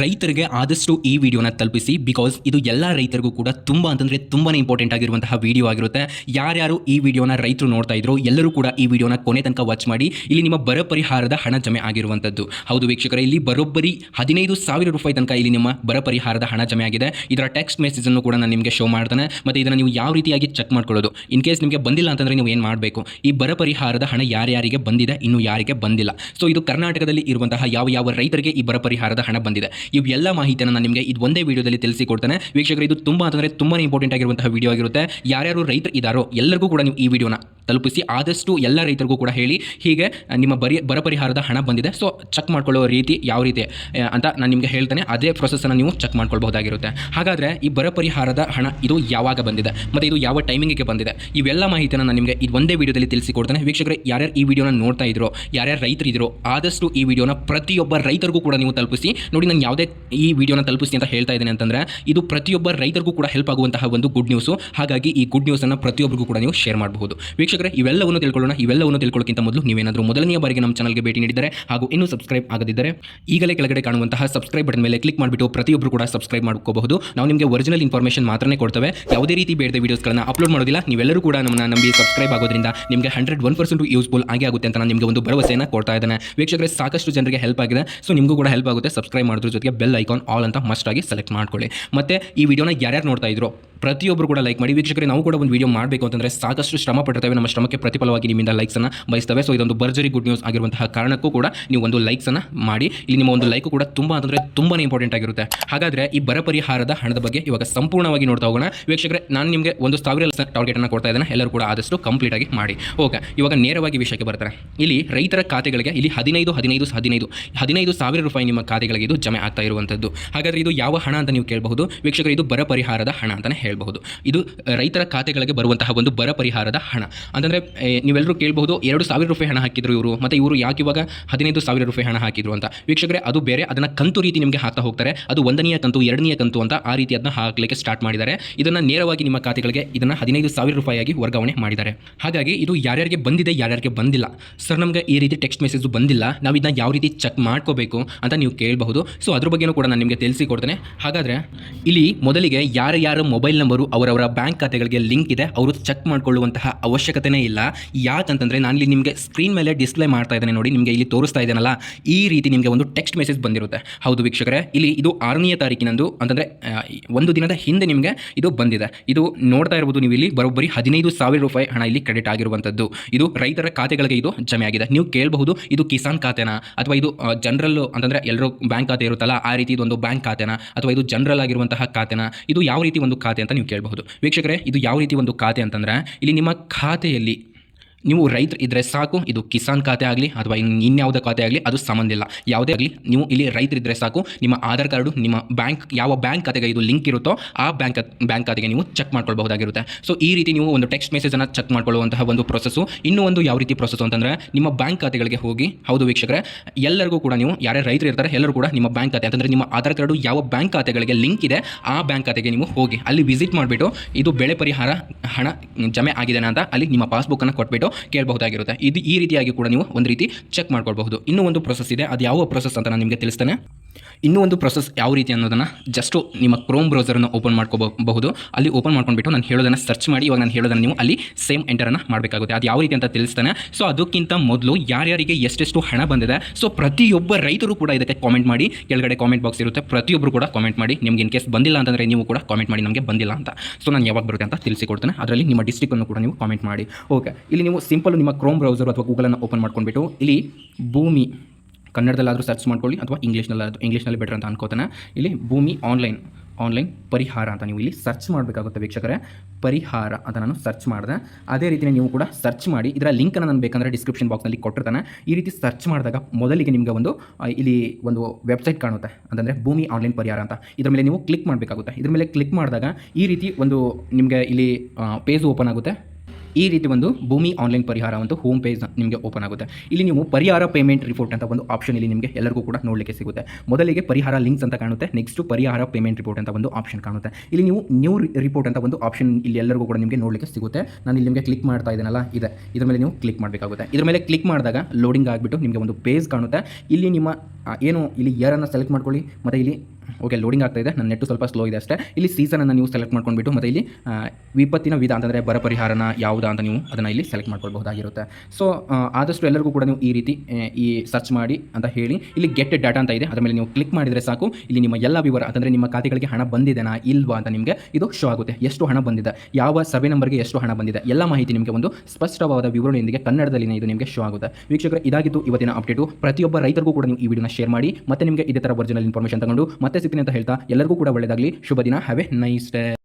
ರೈತರಿಗೆ ಆದಷ್ಟು ಈ ವಿಡಿಯೋನ ತಲುಪಿಸಿ ಬಿಕಾಸ್ ಇದು ಎಲ್ಲ ರೈತರಿಗೂ ಕೂಡ ತುಂಬ ಅಂತಂದರೆ ತುಂಬಾ ಇಂಪಾರ್ಟೆಂಟ್ ಆಗಿರುವಂತಹ ವಿಡಿಯೋ ಆಗಿರುತ್ತೆ. ಯಾರ್ಯಾರು ಈ ವಿಡಿಯೋನ ರೈತರು ನೋಡ್ತಾ ಇದ್ರು, ಎಲ್ಲರೂ ಕೂಡ ಈ ವಿಡಿಯೋನ ಕೊನೆ ತನಕ ವಾಚ್ ಮಾಡಿ. ಇಲ್ಲಿ ನಿಮ್ಮ ಬರ ಪರಿಹಾರದ ಹಣ ಜಮೆ ಆಗಿರುವಂಥದ್ದು. ಹೌದು ವೀಕ್ಷಕರ, ಇಲ್ಲಿ ಬರೋಬ್ಬರಿ ಹದಿನೈದು ಸಾವಿರ ರೂಪಾಯಿ ತನಕ ಇಲ್ಲಿ ನಿಮ್ಮ ಬರ ಪರಿಹಾರದ ಹಣ ಜಮೆ ಆಗಿದೆ. ಇದರ ಟೆಕ್ಸ್ಟ್ ಮೆಸೇಜನ್ನು ಕೂಡ ನಾನು ನಿಮಗೆ ಶೋ ಮಾಡ್ತಾನೆ. ಮತ್ತು ಇದನ್ನು ನೀವು ಯಾವ ರೀತಿಯಾಗಿ ಚೆಕ್ ಮಾಡ್ಕೊಳ್ಳೋದು? ಇನ್ ಕೇಸ್ ನಿಮಗೆ ಬಂದಿಲ್ಲ ಅಂತಂದರೆ ನೀವು ಏನು ಮಾಡಬೇಕು? ಈ ಬರ ಪರಿಹಾರದ ಹಣ ಯಾರ್ಯಾರಿಗೆ ಬಂದಿದೆ, ಇನ್ನು ಯಾರಿಗೆ ಬಂದಿಲ್ಲ. ಸೊ ಇದು ಕರ್ನಾಟಕದಲ್ಲಿ ಇರುವಂತಹ ಯಾವ ಯಾವ ರೈತರಿಗೆ ಈ ಬರ ಪರಿಹಾರದ ಹಣ ಬಂದಿದೆ? ಇವೆಲ್ಲ ಮಾಹಿತಿಯನ್ನು ನಾನು ನಿಮಗೆ ಇದು ಒಂದೇ ವಿಡಿಯೋದಲ್ಲಿ ತಿಳಿಸಿಕೊಡ್ತೇನೆ. ವೀಕ್ಷಕರು, ಇದು ತುಂಬ ಅಂತಂದರೆ ತುಂಬಾ ಇಂಪಾರ್ಟೆಂಟ್ ಆಗಿರುವಂತಹ ವಿಡಿಯೋ ಆಗಿರುತ್ತೆ. ಯಾರ್ಯಾರು ರೈತರು ಇದ್ದಾರೋ ಎಲ್ಲರಿಗೂ ಕೂಡ ನೀವು ಈ ವಿಡಿಯೋನ ತಲುಪಿಸಿ. ಆದಷ್ಟು ಎಲ್ಲ ರೈತರಿಗೂ ಕೂಡ ಹೇಳಿ. ಹೀಗೆ ನಿಮ್ಮ ಬರಿ ಬರ ಪರಿಹಾರದ ಹಣ ಬಂದಿದೆ. ಸೊ ಚೆಕ್ ಮಾಡ್ಕೊಳ್ಳೋ ರೀತಿ ಯಾವ ರೀತಿ ಅಂತ ನಾನು ನಿಮಗೆ ಹೇಳ್ತೇನೆ. ಅದೇ ಪ್ರೊಸೆಸನ್ನು ನೀವು ಚೆಕ್ ಮಾಡ್ಕೊಳ್ಬಹುದಾಗಿರುತ್ತೆ. ಹಾಗಾದರೆ ಈ ಬರ ಪರಿಹಾರದ ಹಣ ಇದು ಯಾವಾಗ ಬಂದಿದೆ? ಮತ್ತು ಇದು ಯಾವ ಟೈಮಿಂಗಿಗೆ ಬಂದಿದೆ? ಇವೆಲ್ಲ ಮಾಹಿತಿಯನ್ನು ನಾನು ನಿಮಗೆ ಇದು ಒಂದೇ ವಿಡಿಯೋದಲ್ಲಿ ತಿಳಿಸಿಕೊಡ್ತೇನೆ. ವೀಕ್ಷಕರು, ಯಾರ್ಯಾರು ಈ ವಿಡಿಯೋನ ನೋಡ್ತಾ ಇದ್ರೋ, ಯಾರ್ಯಾರು ರೈತರು ಇದ್ರೋ ಆದಷ್ಟು ಈ ವಿಡಿಯೋನ ಪ್ರತಿಯೊಬ್ಬ ರೈತರಿಗೂ ಕೂಡ ನೀವು ತಲುಪಿಸಿ. ನೋಡಿ, ನಾನು ಯಾವುದೇ ಈ ವಿಡಿಯೋನ ತಲುಪಿಸ್ತೀನಿ ಅಂತ ಹೇಳ್ತಾ ಇದ್ದೇನೆ ಅಂತಂದರೆ, ಇದು ಪ್ರತಿಯೊಬ್ಬ ರೈತರಿಗೂ ಕೂಡ ಹೆಲ್ಪ್ ಆಗುವಂತಹ ಒಂದು ಗುಡ್ ನ್ಯೂಸು ಹಾಗಾಗಿ ಈ ಗುಡ್ ನ್ಯೂಸನ್ನು ಪ್ರತಿಯೊಬ್ಬರಿಗೂ ಕೂಡ ನೀವು ಶೇರ್ ಮಾಡಬಹುದು. ವೀಕ್ಷಕರೇ, ಇವೆಲ್ಲವನ್ನು ತಿಳ್ಕೊಳ್ಳೋಣ. ಇವೆಲ್ಲವನ್ನು ತಿಳ್ಕೊಳ್ಳೋಕ್ಕಿಂತ ಮೊದಲು ನೀವೇನಾದರೂ ಮೊದಲನೆಯ ಬಾರಿಗೆ ನಮ್ಮ ಚಾನಲ್ಗೆ ಭೇಟಿ ನೀಡಿದರೆ ಹಾಗೂ ಇನ್ನೂ ಸಬ್ಸ್ಕ್ರೈಬ್ ಆಗದಿದ್ದರೆ, ಈಗಲೇ ಕೆಳಗಡೆ ಕಾಣುವಂತಹ ಸಬ್ಸ್ಕ್ರೈಬ್ ಬಟನ್ ಮೇಲೆ ಕ್ಲಿಕ್ ಮಾಡಿಬಿಟ್ಟು ಪ್ರತಿಯೊಬ್ಬರು ಕೂಡ ಸಬ್ಸ್ಕ್ರೈಬ್ ಮಾಡ್ಕೋಬಹುದು. ನಾವು ನಿಮಗೆ ಒರಿಜಿನಲ್ ಇನ್ಫಾರ್ಮೇಷನ್ ಮಾತ್ರನೇ ಕೊಡ್ತೇವೆ. ಯಾವುದೇ ರೀತಿ ಬೇಡದ ವೀಡಿಯೋಸ್ಗಳನ್ನು ಅಪ್ಲೋಡ್ ಮಾಡೋದಿಲ್ಲ. ನೀವೆಲ್ಲರೂ ಕೂಡ ನಮ್ಮನ್ನ ನಂಬಿ ಸಬ್ಸ್ಕ್ರೈಬ್ ಆಗೋದ್ರಿಂದ ನಿಮಗೆ ಹಂಡ್ರೆಡ್ ಒನ್ ಪರ್ಸೆಂಟ್ ಯೂಸ್ಫುಲ್ ಆಗಿ ಆಗುತ್ತೆ ಅಂತ ನಾನು ನಿಮಗೆ ಒಂದು ಭರವಸೆಯನ್ನು ಕೊಡ್ತಾ ಇದ್ದೇನೆ. ವೀಕ್ಷಕರೇ, ಸಾಕಷ್ಟು ಜನರಿಗೆ ಹೆಲ್ಪ್ ಆಗಿದೆ. ಸೊ ನಿಮಗೂ ಕೂಡ ಹೆಲ್ಪ್ ಆಗುತ್ತೆ. ಸಬ್ಸ್ಕ್ರೈಬ್ ಮಾಡೋದ್ರ ಜೊತೆಗೆ ಬೆಲ್ ಐಕಾನ್ ಆಲ್ ಅಂತ ಮಸ್ಟ್ ಆಗಿ ಸೆಲೆಕ್ಟ್ ಮಾಡ್ಕೊಳ್ಳಿ. ಮತ್ತೆ ಈ ವಿಡಿಯೋನ ಯಾರ್ಯಾರು ನೋಡ್ತಾ ಇದ್ರು? ಪ್ರತಿಯೊಬ್ಬರು ಕೂಡ ಲೈಕ್ ಮಾಡಿ. ವೀಕ್ಷಕರೇ, ನಾವು ಕೂಡ ಒಂದು ವಿಡಿಯೋ ಮಾಡಬೇಕು ಅಂತಂದರೆ ಸಾಕಷ್ಟು ಶ್ರಮ ಪಟ್ಟಿರ್ತೇವೆ. ನಮ್ಮ ಶ್ರಮಕ್ಕೆ ಪ್ರತಿಫಲವಾಗಿ ನಿಮ್ಮಿಂದ ಲೈಕ್ಸನ್ನು ಬಯಸ್ತವೆ. ಸೊ ಇದೊಂದು ಭರ್ಜರಿ ಗುಡ್ ನ್ಯೂಸ್ ಆಗಿರುವಂತಹ ಕಾರಣಕ್ಕೂ ಕೂಡ ನೀವು ಒಂದು ಲೈಕ್ಸನ್ನು ಮಾಡಿ. ಇಲ್ಲಿ ನಿಮ್ಮ ಒಂದು ಲೈಕ್ ಕೂಡ ತುಂಬ ಅಂತಂದರೆ ತುಂಬಾ ಇಂಪಾರ್ಟೆಂಟ್ ಆಗಿರುತ್ತೆ. ಹಾಗಾದರೆ ಈ ಬರ ಪರಿಹಾರದ ಹಣದ ಬಗ್ಗೆ ಇವಾಗ ಸಂಪೂರ್ಣವಾಗಿ ನೋಡ್ತಾ ಹೋಗೋಣ. ವೀಕ್ಷಕರೇ, ನಾನು ನಿಮಗೆ ಒಂದು ಸಾವಿರ ಟಾರ್ಗೆಟನ್ನು ಕೊಡ್ತಾ ಇದ್ದೇನೆ. ಎಲ್ಲರೂ ಕೂಡ ಆದಷ್ಟು ಕಂಪ್ಲೀಟ್ ಆಗಿ ಮಾಡಿ. ಓಕೆ ಇವಾಗ ನೇರವಾಗಿ ವಿಷಯಕ್ಕೆ ಬರ್ತಾರೆ ಇಲ್ಲಿ ರೈತರ ಖಾತೆಗಳಿಗೆ ಇಲ್ಲಿ ಹದಿನೈದು ಹದಿನೈದು ಹದಿನೈದು ಹದಿನೈದು ಸಾವಿರ ರೂಪಾಯಿ ನಿಮ್ಮ ಖಾತೆಗಳಿಗೆ ಇದು ಜಮೆ ಆಗ್ತಾ ಇರುವಂಥದ್ದು. ಹಾಗಾದರೆ ಇದು ಯಾವ ಹಣ ಅಂತ ನೀವು ಕೇಳಬಹುದು. ವೀಕ್ಷಕರು, ಇದು ಬರ ಪರಿಹಾರದ ಹಣ ಅಂತಲೇ ಹೇಳಬಹುದು ಇದು ರೈತರ ಖಾತೆಗಳಿಗೆ ಬರುವಂತಹ ಒಂದು ಬರ ಪರಿಹಾರದ ಹಣ. ಅಂತಂದರೆ ನೀವೆಲ್ಲರೂ ಕೇಳಬಹುದು, ಎರಡು ಸಾವಿರ ರೂಪಾಯಿ ಹಣ ಹಾಕಿದ್ರು ಇವರು, ಮತ್ತು ಇವರು ಯಾಕೆ ಇವಾಗ ಹದಿನೈದು ಸಾವಿರ ರೂಪಾಯಿ ಹಣ ಹಾಕಿದ್ರು ಅಂತ. ವೀಕ್ಷಕರೇ, ಅದು ಬೇರೆ, ಅದನ್ನು ಕಂತು ರೀತಿ ನಿಮಗೆ ಹಾಕ್ತಾ ಹೋಗ್ತಾರೆ. ಅದು ಒಂದನೆಯ ಕಂತು, ಎರಡನೆಯ ಕಂತು ಅಂತ ಆ ರೀತಿ ಅದನ್ನ ಹಾಕಲಿಕ್ಕೆ ಸ್ಟಾರ್ಟ್ ಮಾಡಿದ್ದಾರೆ. ಇದನ್ನು ನೇರವಾಗಿ ನಿಮ್ಮ ಖಾತೆಗಳಿಗೆ ಇದನ್ನು ಹದಿನೈದು ಸಾವಿರ ರೂಪಾಯಿಯಾಗಿ ವರ್ಗಾವಣೆ ಮಾಡಿದ್ದಾರೆ. ಹಾಗಾಗಿ ಇದು ಯಾರ್ಯಾರಿಗೆ ಬಂದಿದೆ, ಯಾರ್ಯಾರಿಗೆ ಬಂದಿಲ್ಲ. ಸರ್, ನಮಗೆ ಈ ರೀತಿ ಟೆಕ್ಸ್ಟ್ ಮೆಸೇಜ್ ಬಂದಿಲ್ಲ. ನಾವು ಇದನ್ನ ಯಾವ ರೀತಿ ಚೆಕ್ ಮಾಡ್ಕೋಬೇಕು ಅಂತ ನೀವು ಕೇಳಬಹುದು. ಸೊ ಅದ್ರ ಬಗ್ಗೆನೂ ಕೂಡ ನಾನು ನಿಮಗೆ ತಿಳಿಸಿಕೊಡ್ತೇನೆ ಹಾಗಾದರೆ, ಇಲ್ಲಿ ಮೊದಲಿಗೆ ಯಾರ ಯಾರ ಮೊಬೈಲ್ ನಂಬರು ಅವರವರ ಬ್ಯಾಂಕ್ ಖಾತೆಗಳಿಗೆ ಲಿಂಕ್ ಇದೆ. ಅವರು ಚೆಕ್ ಮಾಡಿಕೊಳ್ಳುವಂತಹ ಅವಶ್ಯಕತೆನೇ ಇಲ್ಲ. ಯಾಕಂತಂದರೆ ನಾನು ಇಲ್ಲಿ ನಿಮಗೆ ಸ್ಕ್ರೀನ್ ಮೇಲೆ ಡಿಸ್ಪ್ಲೇ ಮಾಡ್ತಾ ಇದ್ದಾನೆ ನೋಡಿ, ನಿಮಗೆ ಇಲ್ಲಿ ತೋರಿಸ್ತಾ ಇದ್ದಾನಲ್ಲ, ಈ ರೀತಿ ನಿಮಗೆ ಒಂದು ಟೆಕ್ಸ್ಟ್ ಮೆಸೇಜ್ ಬಂದಿರುತ್ತೆ. ಹೌದು ವೀಕ್ಷಕರೇ, ಇಲ್ಲಿ ಇದು ಆರನೆಯ ತಾರೀಕಿನಂದು, ಅಂತಂದರೆ ಒಂದು ದಿನದ ಹಿಂದೆ ನಿಮಗೆ ಇದು ಬಂದಿದೆ. ಇದು ನೋಡ್ತಾ ಇರ್ಬೋದು ನೀವು ಇಲ್ಲಿ, ಬರೋಬ್ಬರಿ ಹದಿನೈದು ಸಾವಿರ ರೂಪಾಯಿ ಹಣ ಇಲ್ಲಿ ಕ್ರೆಡಿಟ್ ಆಗಿರುವಂಥದ್ದು. ಇದು ರೈತರ ಖಾತೆಗಳಿಗೆ ಇದು ಜಮೆ ಆಗಿದೆ. ನೀವು ಕೇಳಬಹುದು, ಇದು ಕಿಸಾನ್ ಖಾತೆನಾ, ಅಥವಾ ಇದು ಜನರಲ್, ಅಂತಂದರೆ ಎಲ್ಲರೂ ಬ್ಯಾಂಕ್ ಖಾತೆ ಇರುತ್ತಲ್ಲ, ಆ ರೀತಿ ಇದೊಂದು ಬ್ಯಾಂಕ್ ಖಾತೆನಾ, ಅಥವಾ ಇದು ಜನರಲ್ ಆಗಿರುವಂತಹ ಖಾತೆನಾ, ಇದು ಯಾವ ರೀತಿ ಒಂದು ಖಾತೆ ಅಂತ ನೀವು ಕೇಳಬಹುದು. ವೀಕ್ಷಕರೇ ಇದು ಯಾವ ರೀತಿ ಒಂದು ಖಾತೆ ಅಂತಂದ್ರೆ ಇಲ್ಲಿ ನಿಮ್ಮ ಖಾತೆಯಲ್ಲಿ ನೀವು ರೈತರು ಇದ್ರೆ ಸಾಕು, ಇದು ಕಿಸಾನ್ ಖಾತೆ ಆಗಲಿ ಅಥವಾ ಇನ್ಯಾವುದೇ ಖಾತೆ ಆಗಲಿ ಅದು ಸಂಬಂಧ ಇಲ್ಲ. ಯಾವುದೇ ಆಗಲಿ ನೀವು ಇಲ್ಲಿ ರೈತರಿದ್ದರೆ ಸಾಕು, ನಿಮ್ಮ ಆಧಾರ್ ಕಾರ್ಡು, ನಿಮ್ಮ ಬ್ಯಾಂಕ್, ಯಾವ ಬ್ಯಾಂಕ್ ಖಾತೆಗೆ ಇದು ಲಿಂಕ್ ಇರುತ್ತೋ ಆ ಬ್ಯಾಂಕ್ ಬ್ಯಾಂಕ್ ಖಾತೆಗೆ ನೀವು ಚೆಕ್ ಮಾಡ್ಕೊಳ್ಬಹುದಾಗಿರುತ್ತೆ. ಸೊ ಈ ರೀತಿ ನೀವು ಒಂದು ಟೆಕ್ಸ್ಟ್ ಮೆಸೇಜನ್ನು ಚೆಕ್ ಮಾಡ್ಕೊಳ್ಳುವಂತಹ ಒಂದು ಪ್ರೊಸೆಸ್ಸು. ಇನ್ನೂ ಒಂದು ಯಾವ ರೀತಿ ಪ್ರೊಸೆಸ್ ಅಂತಂದರೆ, ನಿಮ್ಮ ಬ್ಯಾಂಕ್ ಖಾತೆಗಳಿಗೆ ಹೋಗಿ, ಹೌದು ವೀಕ್ಷಕರೇ, ಎಲ್ಲರಿಗೂ ಕೂಡ ನೀವು ಯಾರೇ ರೈತರು ಇರ್ತಾರೆ, ಎಲ್ಲರೂ ಕೂಡ ನಿಮ್ಮ ಬ್ಯಾಂಕ್ ಖಾತೆ, ಅಂತಂದರೆ ನಿಮ್ಮ ಆಧಾರ್ ಕಾರ್ಡು ಯಾವ ಬ್ಯಾಂಕ್ ಖಾತೆಗಳಿಗೆ ಲಿಂಕ್ ಇದೆ, ಆ ಬ್ಯಾಂಕ್ ಖಾತೆಗೆ ನೀವು ಹೋಗಿ, ಅಲ್ಲಿ ವಿಸಿಟ್ ಮಾಡಿಬಿಟ್ಟು, ಇದು ಬೆಳೆ ಪರಿಹಾರ ಹಣ ಜಮೆ ಆಗಿದೆ ಅಂತ ಅಲ್ಲಿ ನಿಮ್ಮ ಪಾಸ್ಬುಕ್ಕನ್ನು ಕೊಟ್ಬಿಟ್ಟು ಕೇಳಬಹುದಾಗಿರುತ್ತೆ. ಇದು ಈ ರೀತಿಯಾಗಿ ಕೂಡ ನೀವು ಒಂದು ರೀತಿ ಚೆಕ್ ಮಾಡ್ಕೊಳ್ಬಹುದು. ಇನ್ನೂ ಒಂದು ಪ್ರೊಸೆಸ್ ಇದೆ. ಅದು ಯಾವ ಪ್ರೊಸೆಸ್ ಅಂತ ನಾನು ನಿಮಗೆ ತಿಳಿಸ್ತೇನೆ. ಇನ್ನೂ ಒಂದು ಪ್ರೊಸೆಸ್ ಯಾವ ರೀತಿ ಅನ್ನೋದನ್ನು ಜಸ್ಟು ನಿಮ್ಮ ಕ್ರೋಮ್ ಬ್ರೌಸರನ್ನು ಓಪನ್ ಮಾಡ್ಕೋಬಹುದು. ಅಲ್ಲಿ ಓಪನ್ ಮಾಡ್ಕೊಂಡ್ಬಿಟ್ಟು ನಾನು ಹೇಳೋದನ್ನು ಸರ್ಚ್ ಮಾಡಿ, ಇವಾಗ ನಾನು ಹೇಳೋದನ್ನು ನೀವು ಅಲ್ಲಿ ಸೇಮ್ ಎಂಟರನ್ನು ಮಾಡಬೇಕಾಗುತ್ತೆ. ಅದು ಯಾವ ರೀತಿ ಅಂತ ತಿಳಿಸ್ತಾನೆ. ಸೊ ಅದಕ್ಕಿಂತ ಮೊದಲು ಯಾರ್ಯಾರಿಗೆ ಎಷ್ಟೆಷ್ಟು ಹಣ ಬಂದಿದೆ ಸೊ ಪ್ರತಿಯೊಬ್ಬ ರೈತರು ಕೂಡ ಇದಕ್ಕೆ ಕಾಮೆಂಟ್ ಮಾಡಿ, ಕೆಳಗಡೆ ಕಾಮೆಂಟ್ ಬಾಕ್ಸ್ ಇರುತ್ತೆ. ಪ್ರತಿಯೊಬ್ಬರು ಕೂಡ ಕಾಮೆಂಟ್ ಮಾಡಿ, ನಿಮ್ಗೆ ಇನ್ ಕೇಸ್ ಬಂದಿಲ್ಲ ಅಂತಂದರೆ ನೀವು ಕೂಡ ಕಾಮೆಂಟ್ ಮಾಡಿ, ನಮಗೆ ಬಂದಿಲ್ಲ ಅಂತ. ಸೊ ನಾನು ಯಾವಾಗ ಬರುತ್ತೆ ಅಂತ ತಿಳಿಸಿಕೊಡ್ತೇನೆ. ಅದರಲ್ಲಿ ನಿಮ್ಮ ಡಿಸ್ಟ್ರಿಕ್ಟನ್ನು ಕೂಡ ನೀವು ಕಾಮೆಂಟ್ ಮಾಡಿ. ಓಕೆ ಇಲ್ಲಿ ನೀವು ಸಿಂಪಲ್ ನಿಮ್ಮ ಕ್ರೋಮ್ ಬ್ರೌಸರ್ ಅಥವಾ ಗೂಗಲನ್ನು ಓಪನ್ ಮಾಡ್ಕೊಂಡ್ಬಿಟ್ಟು, ಇಲ್ಲಿ ಭೂಮಿ ಕನ್ನಡದಲ್ಲಾದರೂ ಸರ್ಚ್ ಮಾಡ್ಕೊಳ್ಳಿ ಅಥವಾ ಇಂಗ್ಲೀಷ್ನಲ್ಲಾದರೂ ಇಂಗ್ಲೀಷ್ನಲ್ಲಿ ಬೆಟರ್ ಅಂತ ಅನ್ಕೋತಾನೆ. ಇಲ್ಲಿ ಭೂಮಿ ಆನ್ಲೈನ್ ಆನ್ಲೈನ್ ಪರಿಹಾರ ಅಂತ ನೀವು ಇಲ್ಲಿ ಸರ್ಚ್ ಮಾಡಬೇಕಾಗುತ್ತೆ ವೀಕ್ಷಕರೇ. ಪರಿಹಾರ ಅಂತ ನಾನು ಸರ್ಚ್ ಮಾಡಿದೆ. ಅದೇ ರೀತಿಯೇ ನೀವು ಕೂಡ ಸರ್ಚ್ ಮಾಡಿ. ಇದರ ಲಿಂಕನ್ನು ನಾನು ಬೇಕಂದರೆ ಡಿಸ್ಕ್ರಿಪ್ಷನ್ ಬಾಕ್ಸ್ನಲ್ಲಿ ಕೊಟ್ಟಿರ್ತಾನೆ. ಈ ರೀತಿ ಸರ್ಚ್ ಮಾಡಿದಾಗ ಮೊದಲಿಗೆ ನಿಮಗೆ ಒಂದು ಇಲ್ಲಿ ಒಂದು ವೆಬ್ಸೈಟ್ ಕಾಣುತ್ತೆ. ಅಂತಂದರೆ ಭೂಮಿ ಆನ್ಲೈನ್ ಪರಿಹಾರ ಅಂತ. ಇದರ ಮೇಲೆ ನೀವು ಕ್ಲಿಕ್ ಮಾಡಬೇಕಾಗುತ್ತೆ. ಇದರ ಮೇಲೆ ಕ್ಲಿಕ್ ಮಾಡಿದಾಗ ಈ ರೀತಿ ಒಂದು ನಿಮಗೆ ಇಲ್ಲಿ ಪೇಜ್ ಓಪನ್ ಆಗುತ್ತೆ. ಈ ರೀತಿ ಒಂದು ಭೂಮಿ ಆನ್ಲೈನ್ ಪರಿಹಾರ ಒಂದು ಹೋಮ್ ಪೇಜ್ ನಿಮಗೆ ಓಪನ್ ಆಗುತ್ತೆ. ಇಲ್ಲಿ ನೀವು ಪರಿಹಾರ ಪೇಮೆಂಟ್ ರಿಪೋರ್ಟ್ ಅಂತ ಒಂದು ಆಪ್ಷನ್ ಇಲ್ಲಿ ನಿಮಗೆ ಎಲ್ಲರಿಗೂ ಕೂಡ ನೋಡಲಿಕ್ಕೆ ಸಿಗುತ್ತೆ. ಮೊದಲಿಗೆ ಪರಿಹಾರ ಲಿಂಕ್ಸ್ ಅಂತ ಕಾಣುತ್ತೆ ನೆಕ್ಸ್ಟ್ ಪರಿಹಾರ ಪೇಮೆಂಟ್ ರಿಪೋರ್ಟ್ ಅಂತ ಒಂದು ಆಪ್ಷನ್ ಕಾಣುತ್ತೆ. ಇಲ್ಲಿ ನೀವು ನ್ಯೂ ರಿಪೋರ್ಟ್ ಅಂತ ಒಂದು ಆಪ್ಷನ್ ಇಲ್ಲಿ ಎಲ್ಲರಿಗೂ ಕೂಡ ನಿಮಗೆ ನೋಡಲಿಕ್ಕೆ ಸಿಗುತ್ತೆ. ನಾನು ಇಲ್ಲಿ ನಿಮಗೆ ಕ್ಲಿಕ್ ಮಾಡ್ತಾ ಇದ್ದೀನಲ್ಲ, ಇದೆ. ಇದರ ಮೇಲೆ ನೀವು ಕ್ಲಿಕ್ ಮಾಡಬೇಕಾಗುತ್ತೆ. ಇದರ ಮೇಲೆ ಕ್ಲಿಕ್ ಮಾಡಿದಾಗ ಲೋಡಿಂಗ್ ಆಗಿಬಿಟ್ಟು ನಿಮಗೆ ಒಂದು ಪೇಜ್ ಕಾಣುತ್ತೆ. ಇಲ್ಲಿ ನಿಮ್ಮ ಏನು, ಇಲ್ಲಿ ಇಯರನ್ನು ಸೆಲೆಕ್ಟ್ ಮಾಡ್ಕೊಳ್ಳಿ. ಮತ್ತು ಇಲ್ಲಿ ಓಕೆ ಲೋಡಿಂಗ್ ಆಗ್ತಾ ಇದೆ. ನನ್ನ ನೆಟ್ಟು ಸ್ವಲ್ಪ ಸ್ಲೋ ಇದೆ ಅಷ್ಟೇ. ಇಲ್ಲಿ ಸೀಸನನ್ನು ನೀವು ಸೆಲೆಕ್ಟ್ ಮಾಡ್ಕೊಂಡ್ಬಿಟ್ಟು ಮತ್ತು ಇಲ್ಲಿ ವಿಪತ್ತಿನ ವಿಧ ಅಂತಂದರೆ ಬರ ಪರಿಹಾರನ ಯಾವುದಾ ಅಂತ ನೀವು ಅದನ್ನು ಇಲ್ಲಿ ಸೆಲೆಕ್ಟ್ ಮಾಡ್ಕೊಳ್ಬಹುದಾಗಿರುತ್ತೆ. ಸೊ ಆದಷ್ಟು ಎಲ್ಲರಿಗೂ ಕೂಡ ನೀವು ಈ ರೀತಿ ಈ ಸರ್ಚ್ ಮಾಡಿ ಅಂತ ಹೇಳಿ ಇಲ್ಲಿ ಗೆಟ್ ಡಾಟಾ ಅಂತ ಇದೆ. ಅದರ ಮೇಲೆ ನೀವು ಕ್ಲಿಕ್ ಮಾಡಿದರೆ ಸಾಕು. ಇಲ್ಲಿ ನಿಮ್ಮ ಎಲ್ಲ ವಿವರ ಅಂದರೆ ನಿಮ್ಮ ಖಾತೆಗಳಿಗೆ ಹಣ ಬಂದಿದೆನಾ ಇಲ್ವಾ ಅಂತ ನಿಮಗೆ ಇದು ಶೋ ಆಗುತ್ತೆ. ಎಷ್ಟು ಹಣ ಬಂದಿದೆ, ಯಾವ ಸಭೆ ನಂಬರ್ಗೆ ಎಷ್ಟು ಹಣ ಬಂದಿದೆ, ಎಲ್ಲ ಮಾಹಿತಿ ನಿಮಗೆ ಒಂದು ಸ್ಪಷ್ಟವಾದ ವಿವರಣೆಯೊಂದಿಗೆ ಕನ್ನಡದಲ್ಲಿ ಇದು ನಿಮಗೆ ಶೋ ಆಗುತ್ತೆ. ವೀಕ್ಷಕರು ಇದಾಗಿತ್ತು ಇವತ್ತಿನ ಅಪ್ಡೇಟು ಪ್ರತಿಯೊಬ್ಬ ರೈತರಿಗೂ ಕೂಡ ನೀವು ಈ ವಿಡಿಯೋನ ಶೇರ್ ಮಾಡಿ, ಮತ್ತೆ ನಿಮಗೆ ಇದೇ ಥರ ಒರಿಜಿನಲ್ ಇನ್ಫಾರ್ಮೇಷನ್ ತಗೊಂಡು ಮತ್ತೆ ಸಿಗ್ತೀನಿ ಅಂತ ಹೇಳ್ತಾ ಎಲ್ಲರಿಗೂ ಕೂಡ ಒಳ್ಳೆಯದಾಗಲಿ ಶುಭ ದಿನ. Have A nice day